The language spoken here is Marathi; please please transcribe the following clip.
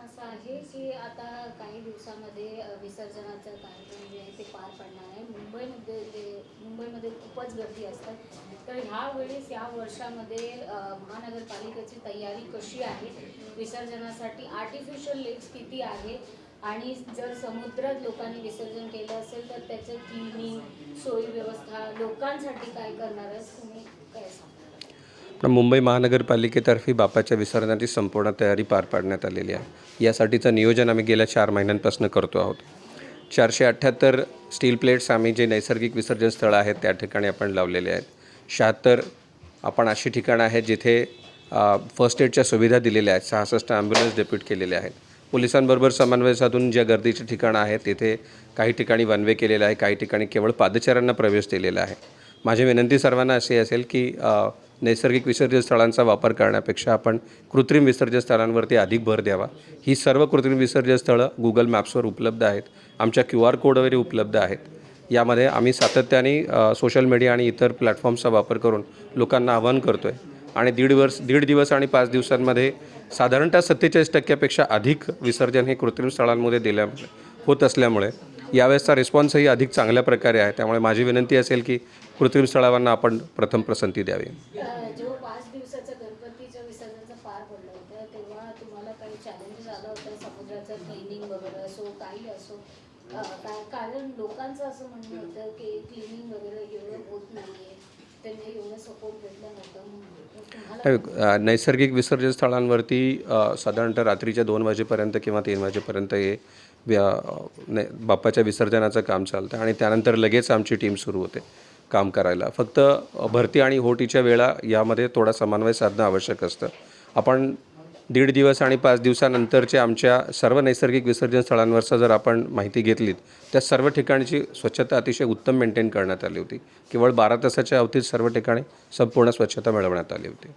असं आहे की आता काही दिवसामध्ये विसर्जनाचं विसर्जनाचा कार्यक्रम जे आहे ते पार पडणार आहे. मुंबईमध्ये जे मुंबईमध्ये खूपच गर्दी असतात तर ह्या वेळेस या वर्षामध्ये महानगरपालिकेची तयारी कशी आहे? विसर्जनासाठी आर्टिफिशियल लेक्स किती आहे? आणि जर समुद्रात लोकांनी विसर्जन केलं असेल तर त्याचं क्लिनिंग सोयी व्यवस्था लोकांसाठी काय करणार आहे तुम्ही? मुंबई महानगरपालिकेतर्फे बापाच्या विसर्जनाची संपूर्ण तयारी पार पाडण्यात आलेली आहे. यासाठीचं नियोजन आम्ही गेल्या चार महिन्यांपासून करतो आहोत. चारशे अठ्ठ्याहत्तर स्टील प्लेट्स आम्ही जे नैसर्गिक विसर्जन स्थळं आहेत त्या ठिकाणी आपण लावलेले आहेत. शहात्तर आपण अशी ठिकाणं आहेत जिथे फर्स्ट एडच्या सुविधा दिलेल्या आहेत. सहासष्ट ॲम्ब्युलन्स डेप्यूट केलेले आहेत. पोलिसांबरोबर समन्वय साधून ज्या गर्दीची ठिकाणं आहेत तिथे काही ठिकाणी वन वे केलेलं आहे काही ठिकाणी केवळ पादचाऱ्यांना प्रवेश दिलेला आहे. माझी विनंती सर्वांना अशी असेल की नैसर्गिक विसर्जन स्थळांचा वापर करण्यापेक्षा आपण कृत्रिम विसर्जन स्थळांवरती अधिक भर द्यावा. ही सर्व कृत्रिम विसर्जन स्थळं गुगल मॅप्सवर उपलब्ध आहेत. आमच्या क्यू आर कोडवरही उपलब्ध आहेत. यामध्ये आम्ही सातत्याने सोशल मीडिया आणि इतर प्लॅटफॉर्म्सचा वापर करून लोकांना आवाहन करतो आहे आणि दीड वर्ष दीड दिवस आणि पाच दिवसांमध्ये साधारणतः सत्तेचाळीस टक्क्यापेक्षा अधिक विसर्जन हे कृत्रिम स्थळांमध्ये दिल्यामुळे होत असल्यामुळे यावेळेसचा रिस्पॉन्सही अधिक चांगल्या प्रकारे आहे. त्यामुळे माझी विनंती असेल की कृत्रिम स्थळांना आपण प्रथम पसंती द्यावी. कारण लोकांचं असं म्हणणं होतं की क्लिनिंग वगैरे एवढं होत नाहीये. एवढं सपोर्ट म्हणून. तुम्हाला नैसर्गिक विसर्जन स्थळांवरती अ, साधारणतः रात्रीच्या दोन वाजेपर्यंत किंवा तीन वाजेपर्यंत हे व्या- नै- बाप्पाच्या विसर्जनाचं काम चालतं आणि त्यानंतर लगेच आमची टीम सुरू होते काम करायला. फक्त भरती आणि होटीच्या वेळा यामध्ये थोडा समन्वय साधणं आवश्यक असतं. आपण दीड दिवस आणि पाच दिवसानंतरच्या आमच्या सर्व नैसर्गिक विसर्जन स्थळांवरचं जर आपण माहिती घेतलीत त्या सर्व ठिकाणची स्वच्छता अतिशय उत्तम मेंटेन करण्यात आली होती. केवळ बारा तासाच्या अवधीत सर्व ठिकाणी संपूर्ण स्वच्छता मिळवण्यात आली होती.